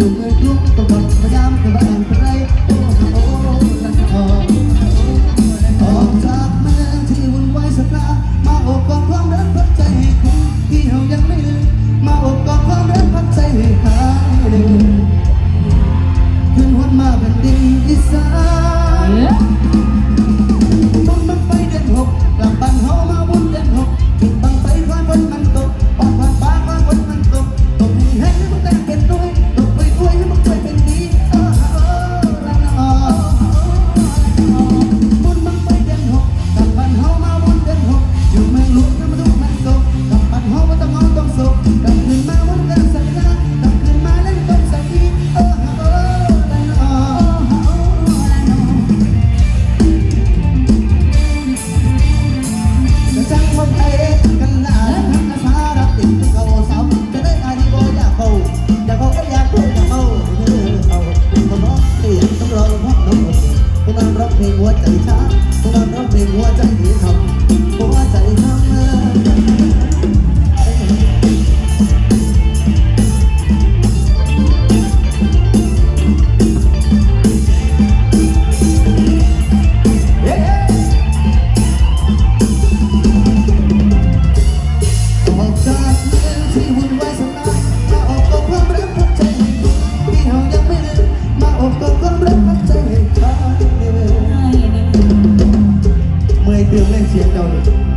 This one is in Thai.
อยู่เมื่อทุกตะวันพยายามกระแบงไร ในหัวใจฉัน 流泪见到你